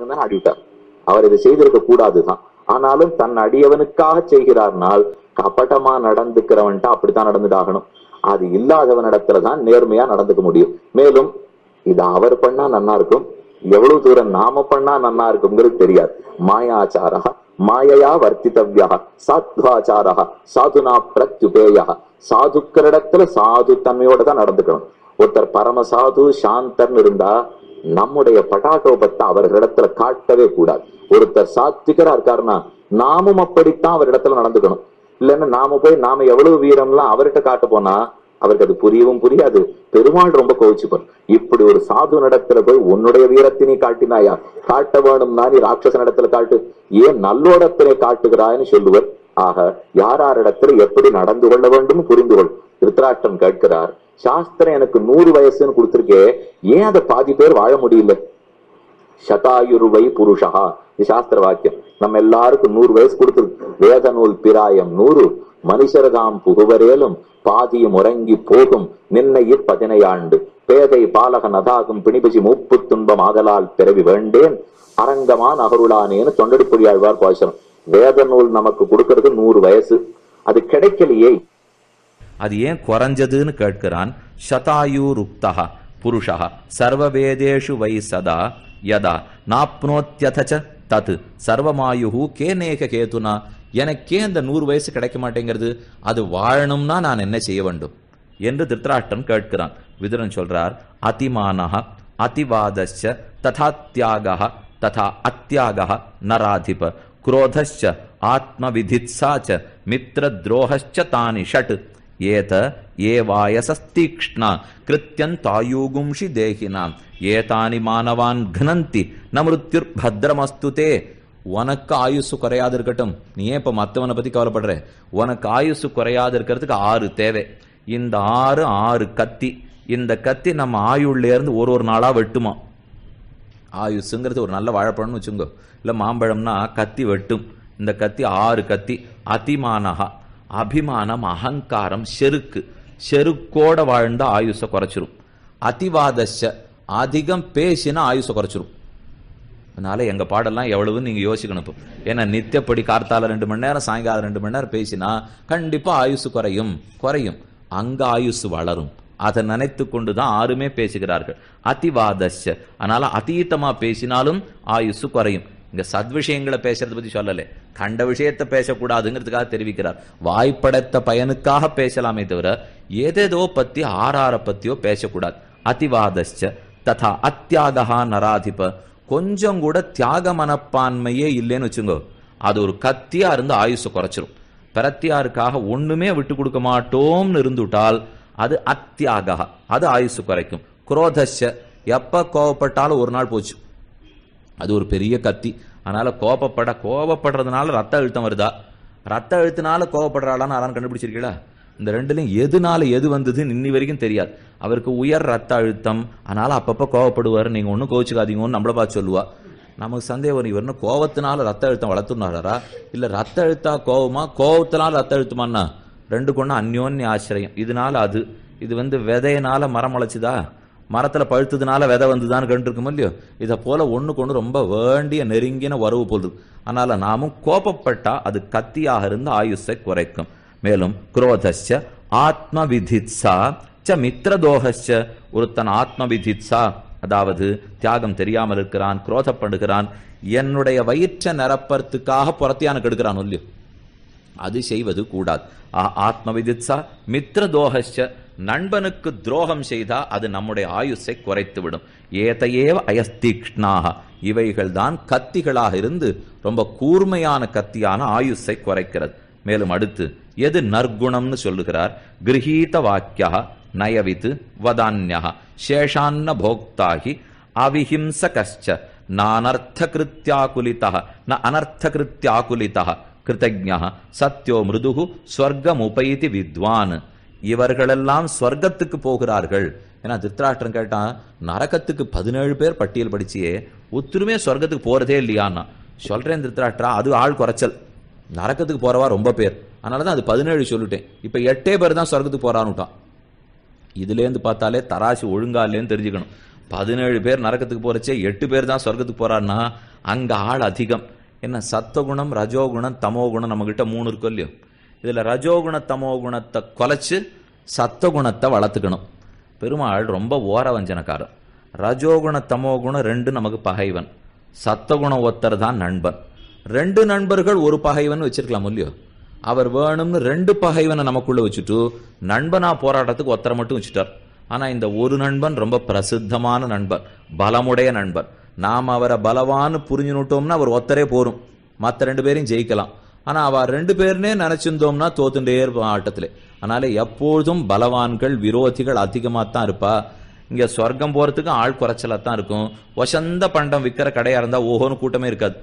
தான் ஆடிவிட்டார் அவர் இதை செய்திருக்க கூடாதுதான். ஆனாலும் தன் அடியவனுக்காக செய்கிறார்னால் கபட்டமா நடந்துக்கிறவன்ட்ட அப்படித்தான் நடந்துட்டாகணும். அது இல்லாதவனிடத்துல தான் நேர்மையா நடந்துக்க முடியும். மேலும் இது அவர் பண்ணா நன்னா இருக்கும். எவ்வளவு தூரம் நாம பண்ணா நன்னா இருக்குங்கிறது தெரியாது. மாயாச்சாரா மாயையா வர்த்தித்தவியா சாத்வாச்சாரா சாதுனா பிரத்யுபேயா சாதுக்களிடத்துல சாது தன்மையோட தான் நடந்துக்கணும். ஒருத்தர் பரம சாது சாந்தர்னு இருந்தா நம்முடைய பட்டாட்டோபத்தை அவர்களிடத்துல காட்டவே கூடாது. ஒருத்தர் சாத்விகரா இருக்காருன்னா நாமும் அப்படித்தான் அவரிடத்துல நடந்துக்கணும். இல்லைன்னா நாம போய் நாம எவ்வளவு வீரம்லாம் அவர்கிட்ட காட்ட போனா அவருக்கு அது புரியவும் புரியாது. பெருமாள் ரொம்ப கோவிச்சுப்பார். இப்படி ஒரு சாது நடத்துல போய் உன்னுடைய வீரத்தினை காட்டினாயா? காட்ட வேணும்னா நீ ராட்சச நடத்துல காட்டு. ஏன் நல்லோடத்திலே காட்டுகிறாய்னு சொல்லுவர். ஆக யார் யாரிடத்துல எப்படி நடந்து கொள்ள வேண்டும் புரிந்து கொள். திருத்தராஷ்டிரம் கேட்கிறார் சாஸ்திரம் எனக்கு நூறு வயசுன்னு கொடுத்துருக்கே ஏன் அதை பாதி பேர் வாழ முடியல? சதாயுருவை புருஷா. இது சாஸ்திர வாக்கியம். நம்ம எல்லாருக்கும் நூறு வயசு கொடுத்துருக்கு வேத நூல் பிராயம் நூறு. மனுஷர்தாம் புகுவரேலும் பாதியும் உறங்கி போகும். நின்னையிற் பதினையாண்டு. பேதை பாலகன் அதாகும் பிணிபசி மூப்பு துன்பம் ஆதலால் பிறவி வேண்டேன். அரங்கமான் அகருளானேன்னு தொண்டடிப்பொழியாழ்வார் பாசனம் வேத நூல் நமக்கு கொடுக்கறது நூறு வயசு. அது கிடைக்கலையே. அது ஏன் குறைஞ்சதுன்னு கேட்கிறான். சதாயூருப்தா புருஷா சர்வவேதேஷு வை சதா யதா நாப்னோத்தியதச்ச தத் சர்வமாயுகு கேநேக கேதுனா. எனக்கே அந்த நூறு வயசு கிடைக்க மாட்டேங்கிறது. அது வாழணும்னா நான் என்ன செய்ய வேண்டும்? என்று திருத்தராஷ்டன் கேட்கிறான். விதுரன் சொல்றார் அதிமானஹ அதிவாதச்ச ததா தியாக ததா அத்தியாக நராதிப குரோதச்ச ஆத்மவிதித்சாச்ச மித்ரத்ரோகச்ச தானி ஷட் ஏத ஏவாயசஸ்தீக்ஷ்ணா கிருத்தியன் தாயூகும்ஷி தேகினாம். ஏதானி மாணவான் கனந்தி ந மிருத்யுர் பத்ரமஸ்துதே உனக்கு ஆயுசு குறையாது இருக்கட்டும் நீ ஏன் இப்போ மற்றவனை பற்றி கவலைப்படுற? உனக்கு ஆயுசு குறையாது இருக்கிறதுக்கு ஆறு தேவை. இந்த ஆறு ஆறு கத்தி. இந்த கத்தி நம்ம ஆயுள்லேருந்து ஒரு ஒரு நாளாக வெட்டுமா? ஆயுசுங்கிறது ஒரு நல்ல வாழைப்பழம்னு வச்சுங்க. இல்லை மாம்பழம்னா கத்தி வெட்டும். இந்த கத்தி ஆறு கத்தி. அதிமானகா அபிமானம் அகங்காரம் செருக்கு. செருக்கோட வாழ்ந்த ஆயுசை குறைச்சிரும். அதிவாதஷ அதிகம் பேசினா ஆயுசை குறைச்சிரும். அதனால எங்க பாடெல்லாம் எவ்வளவுன்னு நீங்க யோசிக்கணும் இப்போ. ஏன்னா நித்தியப்படி கார்த்தால ரெண்டு மணி நேரம் சாயங்காலம் ரெண்டு மணி நேரம் பேசினா கண்டிப்பா ஆயுசு குறையும். குறையும். அங்க ஆயுசு வளரும். அதை நினைத்து கொண்டுதான் ஆறுமே பேசுகிறார்கள். அதிவாதஷ அதனால அதீதமா பேசினாலும் ஆயுசு குறையும். இங்க சத்விஷயங்களை பேசுறது பத்தி சொல்லல. கண்ட விஷயத்தை பேசக்கூடாதுங்கிறதுக்காக தெரிவிக்கிறார். வாய்ப்படைத்த பயனுக்காக பேசலாமே தவிர ஏதேதோ பத்தி ஆறார பத்தியோ பேசக்கூடாது. அதிவாதச்ச ததா அத்தியாகா நராதிப. கொஞ்சம் கூட தியாக மனப்பான்மையே இல்லைன்னு வச்சுங்கோ. அது ஒரு கத்தியா இருந்து ஆயுசை குறைச்சிரும். பிரத்தியாருக்காக ஒண்ணுமே விட்டு கொடுக்க மாட்டோம்னு இருந்துட்டால் அது அத்தியாக அது ஆயுசு குறைக்கும். குரோதஷ எப்ப கோவப்பட்டாலும் ஒரு நாள் போச்சு. அது ஒரு பெரிய கத்தி. அதனால கோபப்பட கோபப்படுறதுனால ரத்த அழுத்தம் வருதா? ரத்த அழுத்தினால கோபப்படுறாளான்னு யாரும் கண்டுபிடிச்சிருக்கீங்களா? இந்த ரெண்டுலையும் எதுனால எது வந்தது இன்னி வரைக்கும் தெரியாது. அவருக்கு உயர் ரத்த அழுத்தம். அதனால அப்பப்போ கோவப்படுவார் நீங்க ஒன்றும் கோவிச்சுக்காதீங்கன்னு நம்மள பார்த்து சொல்லுவா. நமக்கு சந்தேகம் இவர் கோவத்தினால ரத்த அழுத்தம் வளர்த்துனாரா இல்ல ரத்த அழுத்தா கோவமா கோவத்தினால ரத்த அழுத்தமானா ரெண்டு கொண்டு அந்யோன்ய ஆச்சரியம் இதனால அது. இது வந்து விதையினால மரம் முளைச்சுதா? மரத்தில் பழுத்ததுனால விதை வந்துதான்னு கண்டுருக்கும் இல்லையோ? இதை போல ஒண்ணு கொண்டு ரொம்ப வேண்டிய நெருங்கின உறவு போகுது அதனால நாமும் கோபப்பட்டா அது கத்தியாக இருந்து ஆயுஷை குறைக்கும். மேலும் குரோதஸ்ய ஆத்ம விதித்ஸா ச மித்ரதோகஸ்ச ஒருத்தன் ஆத்ம விதித்ஸா அதாவது தியாகம் தெரியாமல் இருக்கிறான் குரோதப்படுகிறான் என்னுடைய வயிற்றை நிரப்பறத்துக்காக புறத்தியான கெடுக்கிறான் இல்லையோ? அது செய்வது கூடாது. ஆ- ஆத்ம விதித்சா மித்ரதோகஸ்ச நண்பனுக்கு துரோகம் செய்தா அது நம்முடைய ஆயுசை குறைத்துவிடும். ஏதையேவ அயஸ்தீக்ஷ்ணாக இவைகள் தான் கத்திகளாக இருந்து ரொம்ப கூர்மையான கத்தியான ஆயுசை குறைக்கிறது. மேலும் அடுத்து எது நற்குணம்னு சொல்லுகிறார்? கிரகீத வாக்கியா நயவித் வதான்யா சேஷான்ன போக்தாகி அவிஹிம்சகச்ச நானர்த்த கிருத்தியாகுலிதா ந அனர்த்த கிருத்தியாகுலிதா கிருத்தஜா சத்யோ மிருதுகு ஸ்வர்கமுபைதி வித்வான். இவர்களெல்லாம் ஸ்வர்க்கத்துக்கு போகிறார்கள். ஏன்னா திருத்தராஷ்டிரம் கேட்டான் நரகத்துக்கு பதினேழு பேர் பட்டியல் படிச்சியே ஒத்துருமே சொர்க்கத்துக்கு போறதே இல்லையான்னா. சொல்றேன் திருத்தராஷ்டிரா அது ஆள் குறைச்சல். நரக்கத்துக்கு போறவா ரொம்ப பேர். அதனால தான் அது பதினேழு சொல்லிட்டேன். இப்போ எட்டே பேர் தான் சொர்க்கத்துக்கு போறான்னுட்டான். இதுலேருந்து பார்த்தாலே தராசு ஒழுங்கா இல்லைன்னு தெரிஞ்சுக்கணும். பதினேழு பேர் நரக்கத்துக்கு போறச்சே எட்டு பேர் தான் சொர்க்கத்துக்கு போறாருன்னா அங்கே ஆள் அதிகம். என்ன சத்துவகுணம் ரஜோகுணம் தமோகுணம் நம்மக்கிட்ட மூணு இருக்கும் இல்லையோ? இதுல ரஜோகுண தமோகுணத்தை குலைச்சு சத்தகுணத்தை வளர்த்துக்கணும். பெருமாள் ரொம்ப ஓர வஞ்சனக்காரன் ரஜோகுண தமோகுணம் ரெண்டு நமக்கு பகைவன். சத்தகுணம் ஒத்தர் தான் நண்பன். ரெண்டு நண்பர்கள் ஒரு பகைவன் வச்சிருக்கலாம் இல்லையோ? அவர் வேணும்னு ரெண்டு பகைவனை நமக்குள்ள வச்சுட்டு நண்பனா போராட்டத்துக்கு ஒத்தரை மட்டும் வச்சுட்டார். ஆனா இந்த ஒரு நண்பன் ரொம்ப பிரசித்தமான நண்பன் பலமுடைய நண்பன். நாம் அவரை பலவான்னு புரிஞ்சுனுட்டோம்னா அவர் ஒத்தரே போரும். மற்ற ரெண்டு பேரையும் ஜெயிக்கலாம். ஆனா அவ ரெண்டு பேர்னே நினைச்சிருந்தோம்னா தோத்துட்டே இருப்பான் ஆட்டத்தில். அதனால எப்பொழுதும் பலவான்கள் விரோதிகள் அதிகமா தான் இருப்பா. இங்க சொர்க்கம் போறதுக்கு ஆள் குறைச்சலா தான் இருக்கும். வசந்த பண்டம் விற்கிற கடையா இருந்தா ஓஹோன்னு கூட்டமே இருக்காது.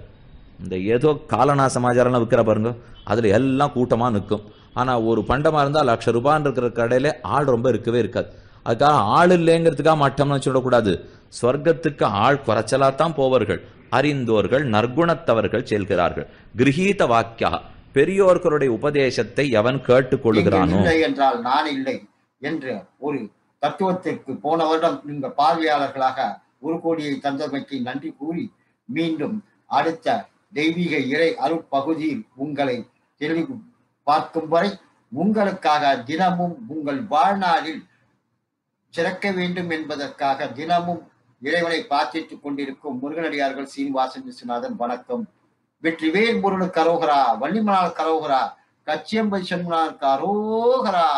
இந்த ஏதோ காலனா சமாச்சாரம்லாம் விற்கிற பாருங்க அதுல எல்லாம் கூட்டமா நிற்கும். ஆனா ஒரு பண்டமா இருந்தா லட்ச ரூபான்னு இருக்கிற கடையில ஆள் ரொம்ப இருக்கவே இருக்காது. அதுக்காக ஆள் இல்லைங்கிறதுக்காக மட்டம்னு சொல்லக்கூடாது சொர்க்கத்துக்கு ஆள் குறைச்சலா தான் போவார்கள். அறிந்தோர்கள் நற்குணத்தவர்கள் செல்கிறார்கள். கிரகீத வாக்கியா பெரியோர்களுடைய உபதேசத்தை எவன் கேட்டுக் கொள்கிறானோ இல்லை என்றால் நான் இல்லை என்று ஒரு தத்துவத்திற்கு போன வருடம் நீங்க பார்வையாளர்களாக ஒரு கோடியை தந்தமைக்கு நன்றி கூறி மீண்டும் அடுத்த தெய்வீக இறை அருட்பகுதியில் உங்களை தெளிவு பார்க்கும் வரை உங்களுக்காக தினமும் உங்கள் வாழ்நாளில் சிறக்க வேண்டும் என்பதற்காக தினமும் இறைவனை பிரார்த்தித்துக் கொண்டிருக்கும் முருகனடியார்கள் சீனிவாசன் விஸ்வநாதன் வணக்கம். வெற்றிவேல் முருகனுக்கு கரோகரா வள்ளிமனால் கரோகரா கச்சியம்பை சண்முனாருக்கு அரோகரா.